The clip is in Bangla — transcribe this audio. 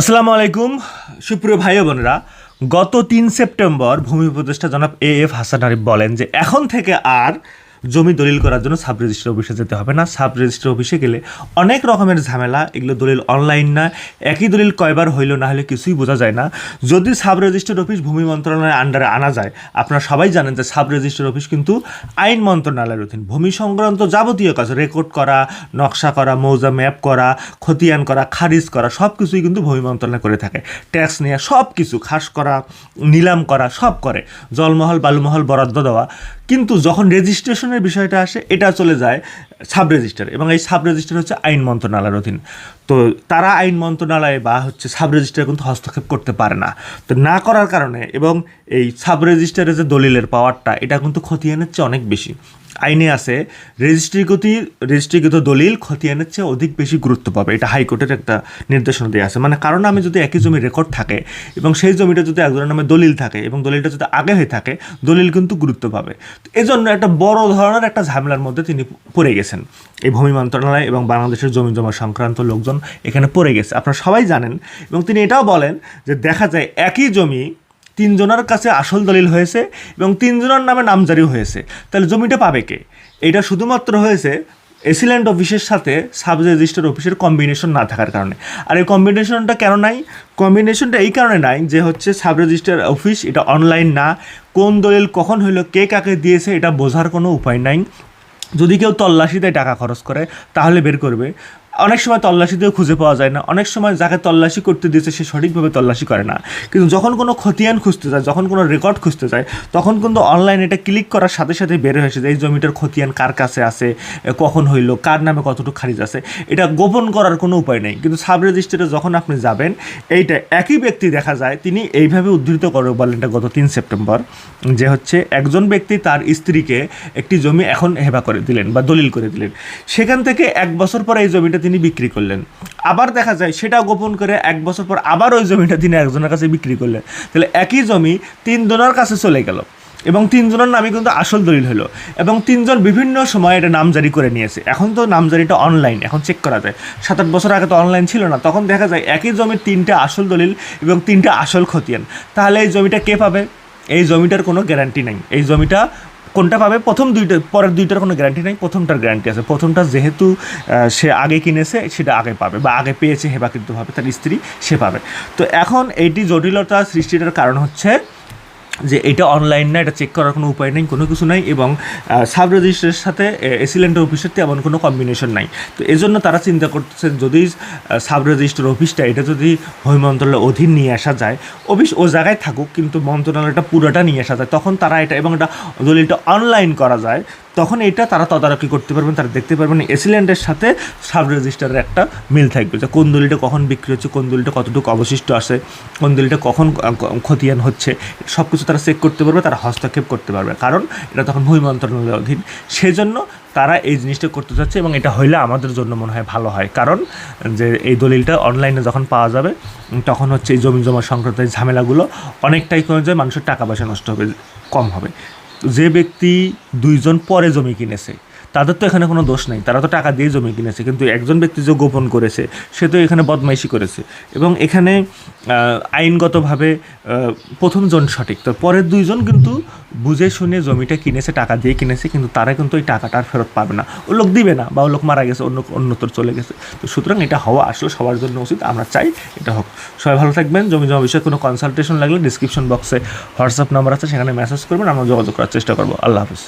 আসসালামু আলাইকুম, সুপ্রিয় ভাই বোনরা। গত তিন সেপ্টেম্বর ভূমি উপদেষ্টা জনাব এ এফ হাসান আরিফ বলেন যে এখন থেকে আর জমি দলিল করার জন্য সাব রেজিস্ট্রার অফিসে যেতে হবে না। সাব রেজিস্ট্রার অফিসে গেলে অনেক রকমের ঝামেলা, এগুলো দলিল অনলাইন না। একই দলিল কয়বার হইল না হলে কিছুই বোঝা যায় না। যদি সাব রেজিস্ট্রার অফিস ভূমি মন্ত্রণালয়ের আন্ডারে আনা যায়, আপনারা সবাই জানেন যে সাব রেজিস্ট্রার অফিস কিন্তু আইন মন্ত্রণালয়ের অধীন। ভূমি সংক্রান্ত যাবতীয় কাজ রেকর্ড করা, নকশা করা, মৌজা ম্যাপ করা, খতিয়ান করা, খারিজ করা সব কিছুই কিন্তু ভূমি মন্ত্রণালয় করে থাকে। ট্যাক্স নেওয়া সব কিছু খাস করা, নিলাম করা, সব করে। জলমহল, বালুমহল বরাদ্দ দেওয়া। কিন্তু যখন রেজিস্ট্রেশনের বিষয়টা আসে, এটা চলে যায় সাব রেজিস্টার এবং এই সাব রেজিস্টার হচ্ছে আইন মন্ত্রণালয়ের অধীন। তো তারা আইন মন্ত্রণালয়ে বা হচ্ছে সাব রেজিস্টার কিন্তু হস্তক্ষেপ করতে পারে না। তো না করার কারণে এবং এই সাব রেজিস্টারে যে দলিলের পাওয়ারটা, এটা কিন্তু ক্ষতি চেয়ে অনেক বেশি। আইনে আছে, রেজিস্ট্রিগত রেজিস্ট্রিগত দলিল খতিয়ানের চেয়ে অধিক বেশি গুরুত্ব পাবে। এটা হাইকোর্টের একটা নির্দেশনা দেওয়া আছে। মানে কারণ আমি যদি একই জমি রেকর্ড থাকে এবং সেই জমিটা যদি একজনের নামে দলিল থাকে এবং দলিলটা যদি আগে হয়ে থাকে, দলিল কিন্তু গুরুত্ব পাবে। এজন্য একটা বড় ধরনের একটা ঝামেলার মধ্যে তিনি পড়ে গেছেন। এই ভূমি মন্ত্রণালয় এবং বাংলাদেশের জমি জমা সংক্রান্ত লোকজন এখানে পড়ে গেছে। আপনারা সবাই জানেন এবং তিনি এটাও বলেন যে দেখা যায় একই জমি তিনজনের কাছে আসল দলিল হয়েছে এবং তিনজনের নামে নামজারি হয়েছে। তাহলে জমিটা পাবে কে? এটা শুধুমাত্র হয়েছে এসিল্যান্ড অফিসের সাথে সাব রেজিস্টার অফিসের কম্বিনেশন না থাকার কারণে। আর এই কম্বিনেশনটা কেন নাই? কম্বিনেশনটা এই কারণে নাই যে হচ্ছে সাব রেজিস্টার অফিস এটা অনলাইন না। কোন দলিল কখন হইল, কে কাকে দিয়েছে, এটা বোঝার কোনো উপায় নাই। যদি কেউ তল্লাশিতে টাকা খরচ করে, তাহলে বের করবে। অনেক সময় তল্লাশিতেও খুঁজে পাওয়া যায় না। অনেক সময় যাকে তল্লাশি করতে দিয়েছে, সে সঠিকভাবে তল্লাশি করে না। কিন্তু যখন কোনো খতিয়ান খুঁজতে যায়, যখন কোনো রেকর্ড খুঁজতে যায়, তখন কিন্তু অনলাইন এটা ক্লিক করার সাথে সাথে বের হয়েছে যে, এই জমিটার খতিয়ান কার কাছে আছে? কখন হইল? কার নামে কতটুকু খারিজ আছে? এটা গোপন করার কোনো উপায় নেই। কিন্তু সাব রেজিস্টারে যখন আপনি যাবেন, এইটা একই ব্যক্তি দেখা যায়, তিনি এইভাবে উদ্ধৃত করে বলেন এটা গত তিন সেপ্টেম্বর, যে হচ্ছে একজন ব্যক্তি তার স্ত্রীকে একটি জমি এখন হেবা করে দিলেন বা দলিল করে দিলেন। সেখান থেকে এক বছর পর এই জমিটা তিনি বিক্রি করলেন। আবার দেখা যায় সেটা গোপন করে এক বছর পর আবার ওই জমিটা তিনি একজনের কাছে বিক্রি করলেন। তাহলে একই জমি তিনজনের কাছে চলে গেল এবং তিনজনের নামে কিন্তু আসল দলিল হলো এবং তিনজন বিভিন্ন সময় এটা নামজারি করে নিয়েছে। এখন তো নামজারিটা অনলাইন এখন চেক করা যায়। সাত আট বছর আগে তো অনলাইন ছিল না, তখন দেখা যায় একই জমির তিনটা আসল দলিল এবং তিনটা আসল খতিয়ান। তাহলে এই জমিটা কে পাবে? এই জমিটার কোনো গ্যারান্টি নাই। এই জমিটা কোনটা পাবে? প্রথম দুইটা, পরের দুইটার কোনো গ্যারান্টি নেই, প্রথমটার গ্যারান্টি আছে। প্রথমটা যেহেতু সে আগে কিনেছে, সেটা আগে পাবে বা আগে পেয়েছে হেবাকৃতভাবে, তার স্ত্রী সে পাবে। তো এখন এইটি জটিলতা সৃষ্টিটার কারণ হচ্ছে যে এটা অনলাইন না, এটা চেক করার কোনো উপায় নেই, কোনো কিছু নাই এবং সাব রেজিস্ট্রের সাথে এসিলেন্টের অফিসের তেমন কোনো কম্বিনেশন নাই। তো এজন্য তারা চিন্তা করতেছে যদি সাব রেজিস্ট্রের অফিসটা এটা যদি ভূমি মন্ত্রণালয়ের অধীন নিয়ে আসা যায় অফিস ও জায়গায় থাকুক, কিন্তু মন্ত্রণালয়টা পুরোটা নিয়ে আসা যায়, তখন তারা এটা এবং এটা দলিলটা অনলাইন করা যায় তখন এটা তারা তদারকি করতে পারবেন তারা দেখতে পারবেন এসিল্যান্ডের সাথে সাব রেজিস্টারের একটা মিল থাকবে যে কোন দলিলটা কখন বিক্রি হচ্ছে কোন দলিলটা কতটুকু অবশিষ্ট আসে কোন দলিলটা কখন আহ, ক- খতিয়ান হচ্ছে সব কিছু তারা চেক করতে পারবে তারা হস্তক্ষেপ করতে পারবে। কারণ এটা তখন ভূমি মন্ত্রণালয়ের অধীন সেজন্য তারা এই জিনিসটা করতে চাচ্ছে এবং এটা হইলে আমাদের জন্য মনে হয় ভালো হয়। কারণ যে এই দলিলটা অনলাইনে যখন পাওয়া যাবে তখন হচ্ছে এই জমি জমা সংক্রান্ত ঝামেলাগুলো অনেকটাই কমে যায় মানুষের টাকা পয়সা নষ্ট হবে কম হবে। যে ব্যক্তি দুইজন পরে জমি কিনেছে, তাদের তো এখানে কোনো দোষ নাই। তারা তো টাকা দিয়ে জমি কিনেছে, কিন্তু একজন ব্যক্তি যে গোপন করেছে, সে তো এখানে বদমাইশি করেছে। এবং এখানে আইনগতভাবে প্রথমজন সঠিক। তো পরের দুইজন কিন্তু বুঝে শুনে জমিটা কিনেছে, টাকা দিয়ে কিনেছে, কিন্তু তারা কিন্তু ওই টাকাটা ফেরত পাবে না। ও লোক দিবে না, বা ও লোক মারা গেছে, অন্য, অন্যতর চলে গেছে। তো সুতরাং এটা হওয়া আসলে সবার জন্য উচিত, আমরা চাই এটা হোক। সবাই ভালো থাকবেন, জমি জমা বিষয়ে কোনো কনসালটেশন লাগলে ডিসক্রিপশন বক্সে হোয়াটসঅ্যাপ নাম্বার আছে, সেখানে মেসেজ করবেন, আমরা যোগাযোগ করার চেষ্টা করব। আল্লাহ হাফিজ।